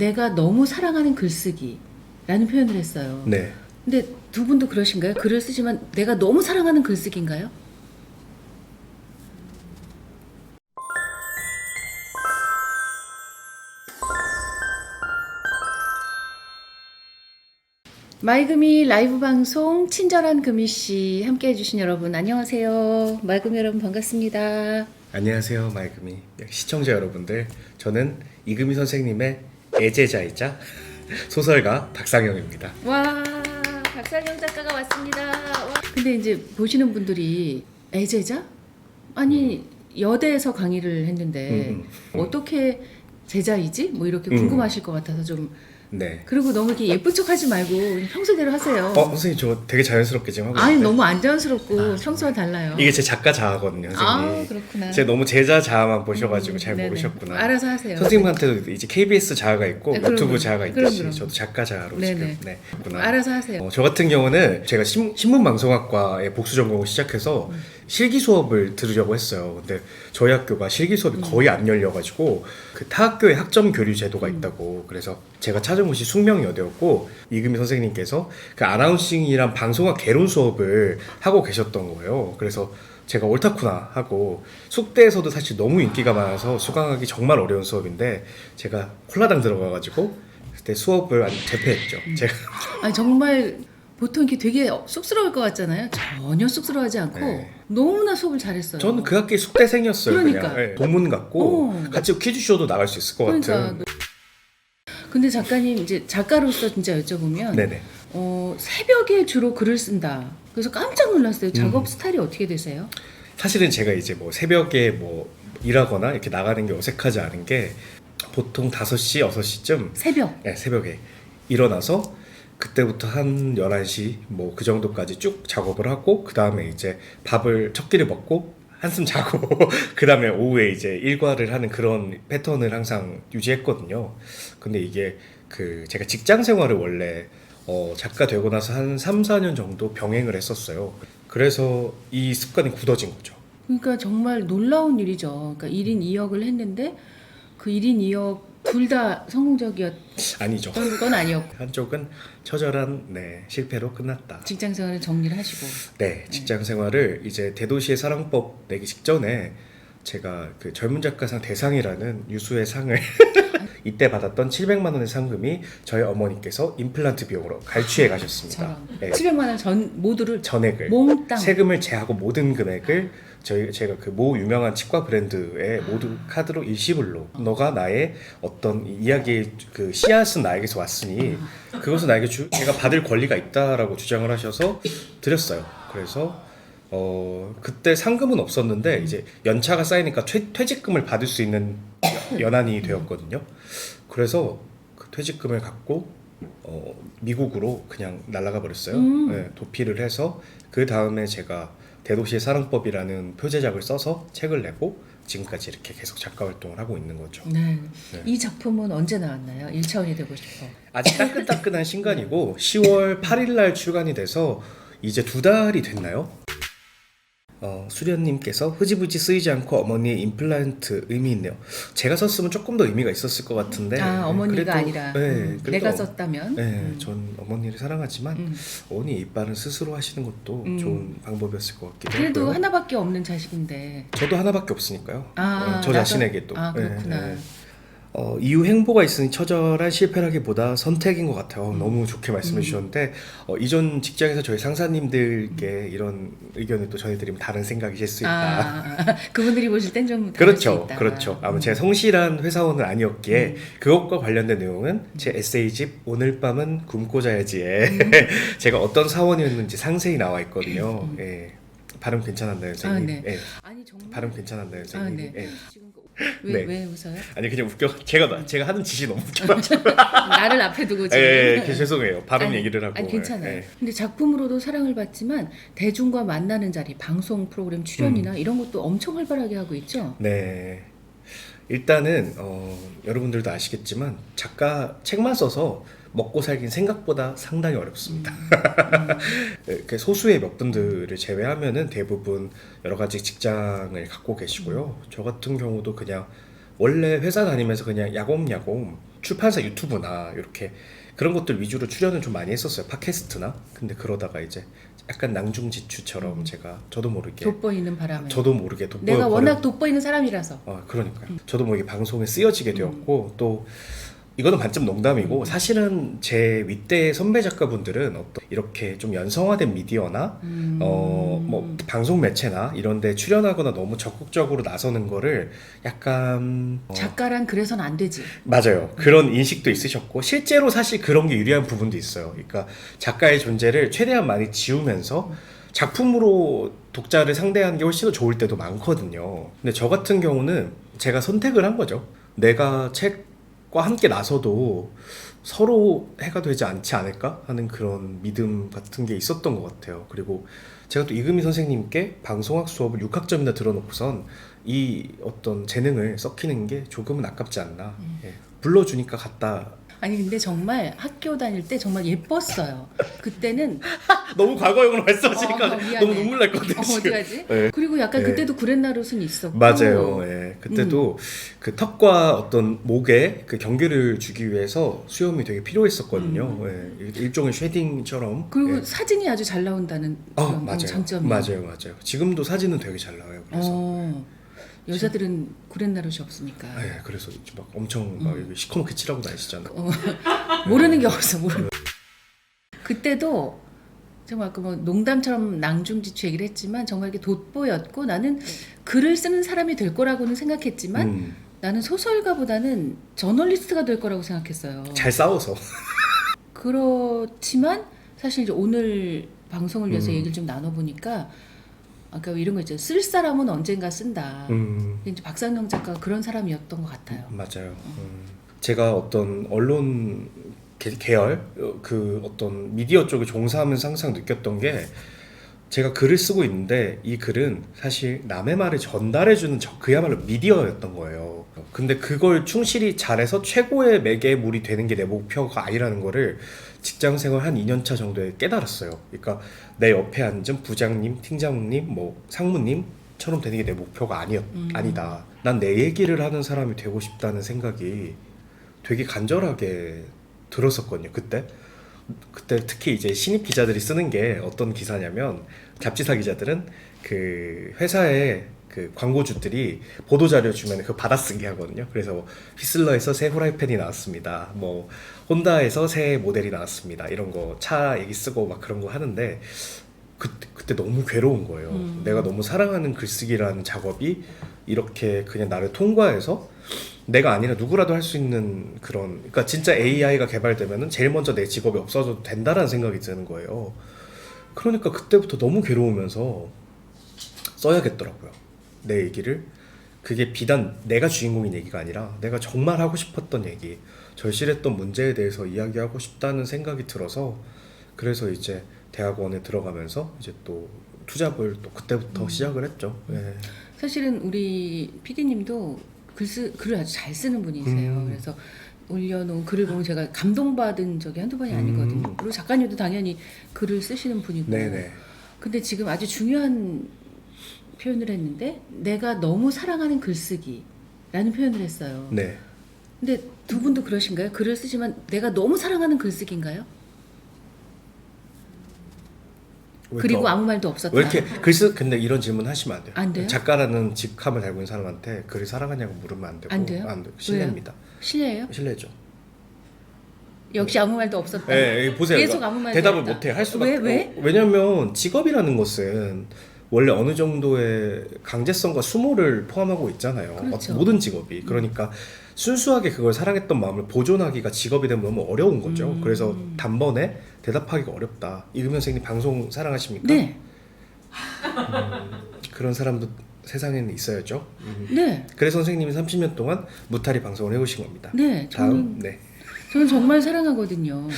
내가 너무 사랑하는 글쓰기라는 표현을 했어요. 네. 근데 두 분도 그러신가요? 글을 쓰지만 내가 너무 사랑하는 글쓰기인가요? 마이금이 라이브 방송 친절한 금이 씨 함께 해주신 여러분 안녕하세요. 마이금 여러분 반갑습니다. 안녕하세요, 마이금이 시청자 여러분들. 저는 이금희 선생님의 애제자이자 소설가 박상영입니다. 와 박상영 작가가 왔습니다. 와. 근데 이제 보시는 분들이 애제자? 아니 여대에서 강의를 했는데 음, 어떻게 제자이지? 뭐 이렇게 음. 궁금하실 것 같아서 좀 네. 그리고 너무 이렇게 예쁜 척 하지 말고 그냥 평소대로 하세요. 어, 선생님 저 되게 자연스럽게 지금 하고 아니 있는데 너무 안 자연스럽고 평소와 달라요. 이게 제 작가 자아거든요, 아 선생님. 그렇구나. 제가 너무 제자 자아만 보셔가지고 잘 네네. 모르셨구나. 알아서 하세요. 선생님한테도 이제 KBS 자아가 있고 네, 그럼, 유튜브. 자아가 그럼, 있듯이 그럼. 저도 작가 자아로 네네. 지금 네. 있구나. 알아서 하세요. 어, 저 같은 경우는 제가 신, 신문방송학과에 복수 전공을 시작해서 음. 실기 수업을 들으려고 했어요. 근데 저희 학교가 실기 수업이 음. 거의 안 열려가지고 그 타 학교에 학점 교류 제도가 있다고 그래서 제가 찾은 곳이 숙명여대였고 이금희 선생님께서 그 아나운싱이란 방송학 개론 수업을 하고 계셨던 거예요. 그래서 제가 옳다구나 하고 숙대에서도 사실 너무 인기가 많아서 수강하기 정말 어려운 수업인데 제가 콜라당 들어가가지고 그때 수업을 아주 대패했죠. 음. 제가 아니 정말 보통 이렇게 되게 쑥스러울 것 같잖아요. 전혀 쑥스러워하지 않고 네. 너무나 수업을 잘했어요. 저는 그 학기 숙대생이었어요. 그러니까. 그냥 네, 동문 같고 어. 같이 퀴즈쇼도 나갈 수 있을 것 그러니까. 같은. 근데 작가님 이제 작가로서 진짜 여쭤보면 네네. 어, 새벽에 주로 글을 쓴다. 그래서 깜짝 놀랐어요. 작업 음. 스타일이 어떻게 되세요? 사실은 제가 이제 뭐 새벽에 뭐 일하거나 이렇게 나가는 게 어색하지 않은 게 보통 5시, 6시쯤 새벽. 네, 새벽에 일어나서 그때부터 한 11시 뭐 그 정도까지 쭉 작업을 하고 그 다음에 이제 밥을 첫 끼를 먹고 한숨 자고 그 다음에 오후에 이제 일과를 하는 그런 패턴을 항상 유지했거든요. 근데 이게 그 제가 직장 생활을 원래 어 작가 되고 나서 한 3, 4년 정도 병행을 했었어요. 그래서 이 습관이 굳어진 거죠. 그러니까 정말 놀라운 일이죠. 그러니까 1인 2역을 했는데 그 1인 2역 둘 다 성공적이었던 아니죠. 건 아니었고 한쪽은 처절한 네, 실패로 끝났다. 직장 생활을 정리를 하시고 네, 직장 생활을 이제 대도시의 사랑법 내기 직전에 제가 그 젊은 작가상 대상이라는 유수의 상을 이때 받았던 700만 원의 상금이 저희 어머니께서 임플란트 비용으로 갈취해 가셨습니다. 저런 네, 700만 원 전 모두를 전액을 몽땅 세금을 제하고 모든 금액을 저희 제가 그 모 유명한 치과 브랜드의 모두 카드로 일시불로 너가 나의 어떤 이야기의 그 씨앗은 나에게서 왔으니 그것은 나에게 주, 제가 받을 권리가 있다라고 주장을 하셔서 드렸어요. 그래서 어 그때 상금은 없었는데 이제 연차가 쌓이니까 퇴, 퇴직금을 받을 수 있는 연한이 되었거든요. 그래서 그 퇴직금을 갖고 어, 미국으로 그냥 날아가 버렸어요. 음. 네, 도피를 해서 그 다음에 제가 대도시의 사랑법이라는 표제작을 써서 책을 내고 지금까지 이렇게 계속 작가 활동을 하고 있는 거죠. 네. 네. 이 작품은 언제 나왔나요? 1차원이 되고 싶어. 아직 따끈따끈한 신간이고 10월 8일 날 출간이 돼서 이제 두 달이 됐나요? 어, 수련님께서 흐지부지 쓰이지 않고 어머니의 임플란트 의미 있네요. 제가 썼으면 조금 더 의미가 있었을 것 같은데. 아 어머니가 그래도- 아니라 네, 음, 그래도 내가 썼다면 네, 음. 전 어머니를 사랑하지만 음. 어머니 이빨은 스스로 하시는 것도 음. 좋은 방법이었을 것 같기도 그래도 하고요. 하나밖에 없는 자식인데 저도 하나밖에 없으니까요. 아, 네, 저 나도- 자신에게도. 아, 그렇구나. 네, 네. 어, 이후 행보가 있으니 처절한 실패라기보다 선택인 것 같아요. 음. 너무 좋게 말씀해 주셨는데 어, 이전 직장에서 저희 상사님들께 이런 의견을 또 전해드리면 다른 생각이실 수 있다. 아, 그분들이 보실 땐좀 그렇죠, 그렇죠. 아마 제가 성실한 회사원은 아니었기에 음. 그것과 관련된 내용은 제 에세이집 오늘 밤은 굶고 자야지에 음. 제가 어떤 사원이었는지 상세히 나와 있거든요. 예. 발음 괜찮았나요, 선생님? 네. 예. 아니 정말 발음 괜찮았나요, 아, 선생님? 네. 예. 지금 왜, 네. 왜 웃어요? 아니 그냥 웃겨. 제가 제가 하는 짓이 너무 웃겨가지고. 나를 앞에 두고 지금. 예, 예, 죄송해요. 발음 아니, 얘기를 하고. 아니 괜찮아요. 예. 근데 작품으로도 사랑을 받지만 대중과 만나는 자리, 방송 프로그램 출연이나 이런 것도 엄청 활발하게 하고 있죠. 네. 일단은 어, 여러분들도 아시겠지만 작가 책만 써서 먹고 살긴 생각보다 상당히 어렵습니다. 이렇게 소수의 몇 분들을 제외하면은 대부분 여러 가지 직장을 갖고 계시고요. 저 같은 경우도 그냥 원래 회사 다니면서 그냥 야곱야곱 출판사 유튜브나 이렇게 그런 것들 위주로 출연을 좀 많이 했었어요. 팟캐스트나. 근데 그러다가 이제 약간 낭중지추처럼 제가 저도 모르게 돋보이는 바람에. 저도 모르게 돋보여 내가 워낙 돋보이는 사람이라서. 어, 그러니까요. 저도 뭐 이게 방송에 쓰여지게 되었고 또 이거는 반쯤 농담이고 사실은 제 윗대 선배 작가분들은 어떤 이렇게 좀 연성화된 미디어나 음. 어뭐 방송 매체나 이런데 출연하거나 너무 적극적으로 나서는 거를 약간 어, 작가란 그래서는 안 되지. 맞아요. 그런 인식도 있으셨고 실제로 사실 그런 게 유리한 부분도 있어요. 그러니까 작가의 존재를 최대한 많이 지우면서 작품으로 독자를 상대하는 게 훨씬 더 좋을 때도 많거든요. 근데 저 같은 경우는 제가 선택을 한 거죠. 내가 책 과 함께 나서도 서로 해가 되지 않지 않을까 하는 그런 믿음 같은 게 있었던 것 같아요. 그리고 제가 또 이금희 선생님께 방송학 수업을 6학점이나 들어놓고선 이 어떤 재능을 썩히는 게 조금은 아깝지 않나. 예. 불러주니까 갔다. 아니 근데 정말 학교 다닐 때 정말 예뻤어요. 그때는 너무 과거형으로 말씀하시니까 어, 미안해. 너무 눈물 날 것 같아요. 어, 어디 지금. 가지? 예. 그리고 약간 네. 그때도 구렛나룻은 있었고. 맞아요. 예. 그때도 음. 그 턱과 어떤 목에 그 경계를 주기 위해서 수염이 되게 필요했었거든요. 예. 일종의 쉐딩처럼. 음. 그리고 예. 사진이 아주 잘 나온다는 아, 그런 맞아요. 장점이. 맞아요, 맞아요. 지금도 사진은 되게 잘 나와요. 그래서. 어, 여자들은 구렛나룻이 없으니까 예, 그래서 이제 막 엄청 막 음. 이렇게 시커멓게 칠하고 다니시잖아요. 모르는 게 없어. 모르. 그때도 정말 아까 뭐 농담처럼 낭중지추 얘기를 했지만 정말 이게 돋보였고 나는 글을 쓰는 사람이 될 거라고는 생각했지만 음, 나는 소설가보다는 저널리스트가 될 거라고 생각했어요. 잘 싸워서. 그렇지만 사실 이제 오늘 방송을 위해서 음. 얘기를 좀 나눠보니까 아까 이런 거 있죠. 쓸 사람은 언젠가 쓴다. 음. 이제 박상영 작가가 그런 사람이었던 것 같아요. 맞아요. 음. 제가 어떤 언론 계- 계열 어, 그 어떤 미디어 쪽에 종사하면서 항상 느꼈던 게 제가 글을 쓰고 있는데 이 글은 사실 남의 말을 전달해주는 저 그야말로 미디어였던 거예요. 근데 그걸 충실히 잘해서 최고의 매개물이 되는 게 내 목표가 아니라는 거를 직장 생활 한 2년차 정도에 깨달았어요. 그러니까 내 옆에 앉은 부장님, 팀장님, 뭐 상무님 처럼 되는 게 내 목표가 아니었 음. 아니다. 난 내 얘기를 하는 사람이 되고 싶다는 생각이 되게 간절하게 들었었거든요. 그때 그때 특히 이제 신입 기자들이 쓰는 게 어떤 기사냐면 잡지사 기자들은 그 회사에 그 광고주들이 보도 자료 주면 그 받아쓰기 하거든요. 그래서 뭐 휘슬러에서 새 후라이팬이 나왔습니다. 뭐 혼다에서 새 모델이 나왔습니다. 이런 거 차 얘기 쓰고 막 그런 거 하는데 그때, 그때 너무 괴로운 거예요. 음. 내가 너무 사랑하는 글쓰기라는 작업이 이렇게 그냥 나를 통과해서 내가 아니라 누구라도 할 수 있는 그런 그러니까 진짜 AI가 개발되면은 제일 먼저 내 직업이 없어져도 된다라는 생각이 드는 거예요. 그러니까 그때부터 너무 괴로우면서 써야겠더라고요. 내 얘기를 그게 비단 내가 주인공인 얘기가 아니라 내가 정말 하고 싶었던 얘기, 절실했던 문제에 대해서 이야기하고 싶다는 생각이 들어서 그래서 이제 대학원에 들어가면서 이제 또 투잡을 또 그때부터 시작을 했죠. 예. 사실은 우리 PD님도 글 쓰, 글을 아주 잘 쓰는 분이세요. 음. 그래서 올려놓은 글을 보면 제가 감동받은 적이 한두 번이 아니거든요. 음. 그리고 작가님도 당연히 글을 쓰시는 분이고. 네네. 근데 지금 아주 중요한 표현을 했는데 내가 너무 사랑하는 글쓰기라는 표현을 했어요. 네. 근데 두 분도 그러신가요? 글을 쓰지만 내가 너무 사랑하는 글쓰기인가요? 왜 그리고 또- 아무 말도 없었다. 왜 이렇게 글쓰 근데 이런 질문 하시면 안 돼요. 안 돼요? 작가라는 직함을 달고 있는 사람한테 글을 사랑하냐고 물으면 안 되고 안 돼요? 안 돼요. 실례입니다. 실례예요? 실례죠. 역시 아무 말도 없었다. 네, 예, 보세요. 계속 아무 말도 대답을 없다. 못 해. 할 수밖에 왜 왜? 어, 왜냐면 직업이라는 것은 원래 어느 정도의 강제성과 수모를 포함하고 있잖아요. 그렇죠. 어, 모든 직업이. 그러니까 순수하게 그걸 사랑했던 마음을 보존하기가 직업이 되면 너무 어려운 거죠. 음. 그래서 단번에 대답하기가 어렵다. 이금현 선생님 방송 사랑하십니까? 네, 그런 사람도 세상에는 있어야죠. 음. 네, 그래서 선생님이 30년 동안 무탈이 방송을 해오신 겁니다. 네. 다음, 저는 네. 저는 정말 사랑하거든요.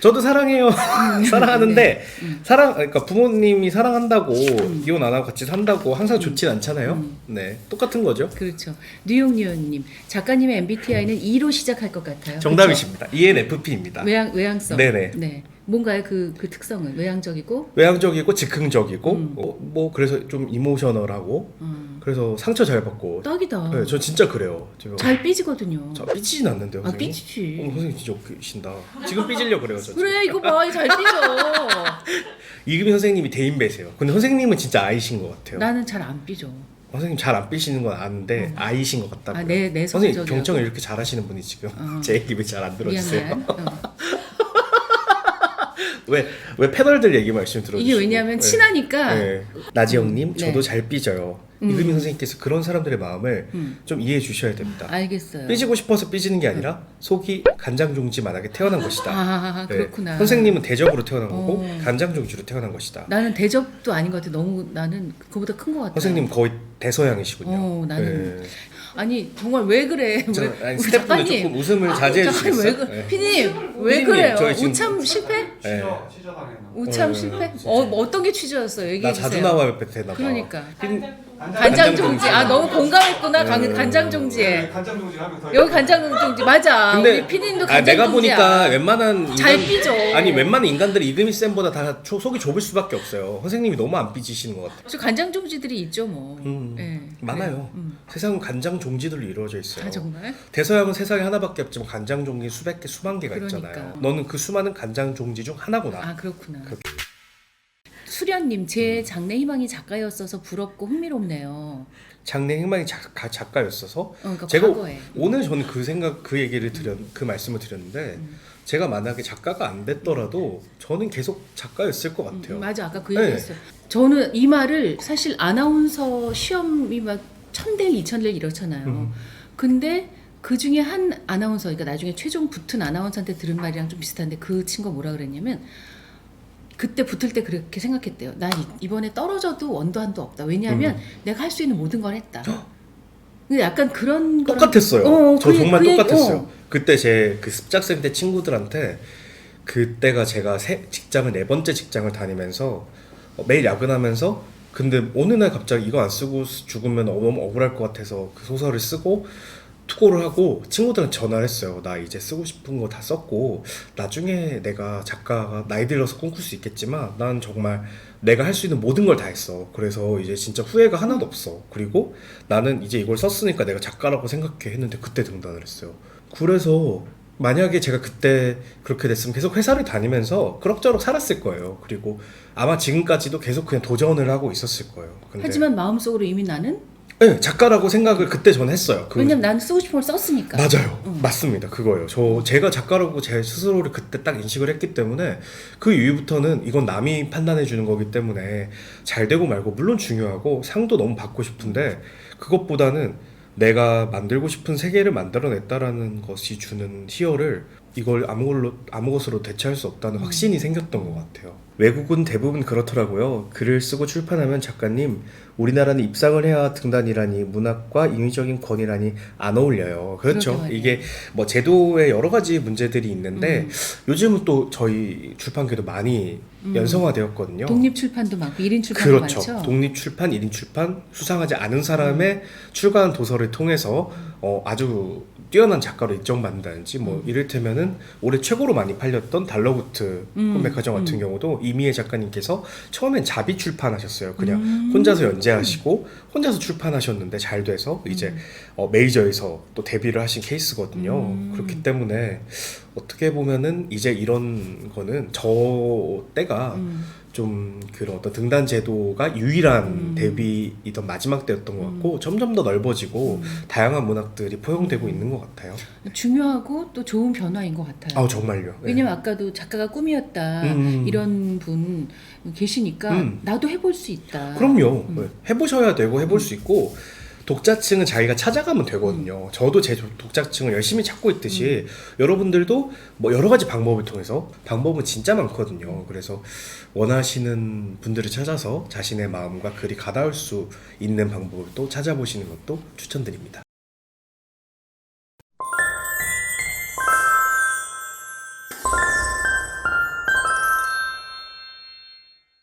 저도 사랑해요. 사랑하는데 네. 음. 사랑 그러니까 부모님이 사랑한다고 음. 이혼 안 하고 같이 산다고 항상 좋진 않잖아요. 음. 네, 똑같은 거죠. 그렇죠. 뉴욕뉴욕님 작가님의 MBTI는 E로 시작할 것 같아요. 정답이십니다. ENFP입니다. 그렇죠? 외향 외향성. 네네. 네. 뭔가의 그, 그 특성은 외향적이고 외향적이고 즉흥적이고 음. 어, 뭐 그래서 좀 이모셔널하고 음, 그래서 상처 잘 받고 딱이다. 네, 저 진짜 그래요. 지금 잘 삐지거든요. 저 삐지진 않는데요, 아 선생님. 삐지지. 어, 선생님 진짜 웃기신다. 지금 삐지려 그래요, 저. 지금. 그래 이거 봐, 잘 삐져. 이금희 선생님이 대인배세요. 근데 선생님은 진짜 아이신 것 같아요. 나는 잘 안 삐져. 선생님 잘 안 삐시는 건 아는데 아이신 것 같다고요. 아, 내- 내 선생님? 경청을 이렇게 잘하시는 분이 지금 어. 제 얘기 왜 잘 안 들어주세요? 미안해. 어. 왜, 왜 패널들 얘기만 열심히 들어주시고 이게 왜냐하면 네. 친하니까 네. 나지영님 음, 저도 네. 잘 삐져요. 음. 이금희 선생님께서 그런 사람들의 마음을 음. 좀 이해해 주셔야 됩니다. 알겠어요. 삐지고 싶어서 삐지는 게 아니라 속이 간장종지만하게 태어난 것이다. 아 네. 그렇구나. 선생님은 대적으로 태어난 거고 어. 간장종지로 태어난 것이다. 나는 대접도 아닌 것 같아. 너무 나는 그거보다 큰 것 같아. 선생님 거의 대서양이시군요. 어, 나는 네. 아니 정말 왜 그래? 저, 왜, 아니, 우리 스태프분들 작가님. 조금 웃음을 자제해 작가님 주시겠어요? 왜 그, 네. 피디님 왜 피디님, 그래요? 저희 지금- 우참 실패? 네. 취저 취저 당했나? 우참 어, 실패? 어, 뭐 어떤 게 취재였어요? 얘기해 나 주세요. 자주 나와요 배트나 봐. 그러니까 피디- 간장 종지. 아 너무 공감했구나. 네. 간, 간장 종지에. 간장 종지 하면 더 여기 간장 종지 맞아. 근데 우리 피디님도 아, 간장 내가 종지야. 보니까 웬만한 잘 인간- 삐져. 아니 웬만한 인간들이 이금희 쌤보다 다 초- 속이 좁을 수밖에 없어요. 선생님이 너무 안 삐지시는 것 같아요. 저 간장 종지들이 있죠 뭐. 음, 예, 많아요. 음. 세상은 간장 종지들로 이루어져 있어요. 아 정말? 대서양은 세상에 하나밖에 없지만 간장 종지 수백 개, 수만 개가 그러니까. 있잖아요. 너는 그 수많은 간장 종지 중 하나구나. 아 그렇구나. 그렇게. 수련님 제 장래 희망이 작가였어서 부럽고 흥미롭네요. 장래 희망이 작, 작가였어서 어, 그러니까 제가 과거에. 오늘 저는 그 생각 그 얘기를 드렸 그 말씀을 드렸는데 음. 제가 만약에 작가가 안 됐더라도 저는 계속 작가였을 것 같아요. 음, 맞아 아까 그 네. 얘기했어요. 저는 이 말을 사실 아나운서 시험이 막 천대 이천대 이렇잖아요. 음. 근데 그 중에 한 아나운서, 그러니까 나중에 최종 붙은 아나운서한테 들은 말이랑 좀 비슷한데 그 친구가 뭐라 그랬냐면 그때 붙을 때 그렇게 생각했대요. 나 이- 이번에 떨어져도 원도 한도 없다. 왜냐하면 음. 내가 할 수 있는 모든 걸 했다. 근데 약간 그런 거랑- 똑같았어요. 어, 저 그- 정말 그 얘기- 똑같았어요. 어. 그때 제 그 습작생 때 친구들한테 그때가 제가 새 직장을 네 번째 직장을 다니면서 어, 매일 야근하면서 근데 어느 날 갑자기 이거 안 쓰고 스- 죽으면 너무 억울할 것 같아서 그 소설을 쓰고 투고를 하고 친구들한테 전화를 했어요. 나 이제 쓰고 싶은 거 다 썼고 나중에 내가 작가가 나이 들어서 꿈꿀 수 있겠지만 난 정말 내가 할 수 있는 모든 걸 다 했어. 그래서 이제 진짜 후회가 하나도 없어. 그리고 나는 이제 이걸 썼으니까 내가 작가라고 생각해 했는데 그때 등단을 했어요. 그래서 만약에 제가 그때 그렇게 됐으면 계속 회사를 다니면서 그럭저럭 살았을 거예요. 그리고 아마 지금까지도 계속 그냥 도전을 하고 있었을 거예요. 근데 하지만 마음속으로 이미 나는 네, 작가라고 생각을 그때 전 했어요. 그- 왜냐면 나는 쓰고 싶은 걸 썼으니까. 맞아요. 음. 맞습니다. 그거예요. 저 제가 작가라고 제 스스로를 그때 딱 인식을 했기 때문에 그 이후부터는 이건 남이 판단해 주는 거기 때문에 잘 되고 말고 물론 중요하고 상도 너무 받고 싶은데 그것보다는 내가 만들고 싶은 세계를 만들어냈다라는 것이 주는 희열을 이걸 아무 걸로 아무 것으로 대체할 수 없다는 음. 확신이 생겼던 것 같아요. 외국은 대부분 그렇더라고요. 글을 쓰고 출판하면 작가님 우리나라는 입상을 해야 등단이라니 문학과 인위적인 권위라니 안 어울려요. 그렇죠. 이게 뭐 제도에 여러 가지 문제들이 있는데 음. 요즘은 또 저희 출판계도 많이 음. 연성화되었거든요. 독립 출판도 많고 1인 출판도 그렇죠. 많죠. 독립 출판, 1인 출판, 수상하지 않은 사람의 출간한 도서를 통해서 어, 아주 뛰어난 작가로 인정받는다든지 뭐 음. 이를테면은 올해 최고로 많이 팔렸던 달러구트 음, 꿈백화점 같은 음. 경우도 이미애 작가님께서 처음엔 자비 출판하셨어요. 그냥 음. 혼자서 연재하시고 혼자서 출판하셨는데 잘 돼서 이제 음. 어, 메이저에서 또 데뷔를 하신 케이스거든요. 음. 그렇기 때문에 어떻게 보면은 이제 이런 거는 저 때가 음. 좀 그런 어떤 등단 제도가 유일한 음. 데뷔이던 마지막 때였던 것 같고 점점 더 넓어지고 음. 다양한 문학들이 포용되고 있는 것 같아요. 중요하고 또 좋은 변화인 것 같아요. 아 정말요. 네. 왜냐면 아까도 작가가 꿈이었다 음. 이런 분 계시니까 음. 나도 해볼 수 있다. 그럼요. 음. 네. 해보셔야 되고 해볼 수 있고 독자층은 자기가 찾아가면 되거든요. 저도 제 독자층을 열심히 찾고 있듯이 여러분들도 뭐 여러 가지 방법을 통해서 방법은 진짜 많거든요. 그래서 원하시는 분들을 찾아서 자신의 마음과 글이 가닿을 수 있는 방법을 또 찾아보시는 것도 추천드립니다.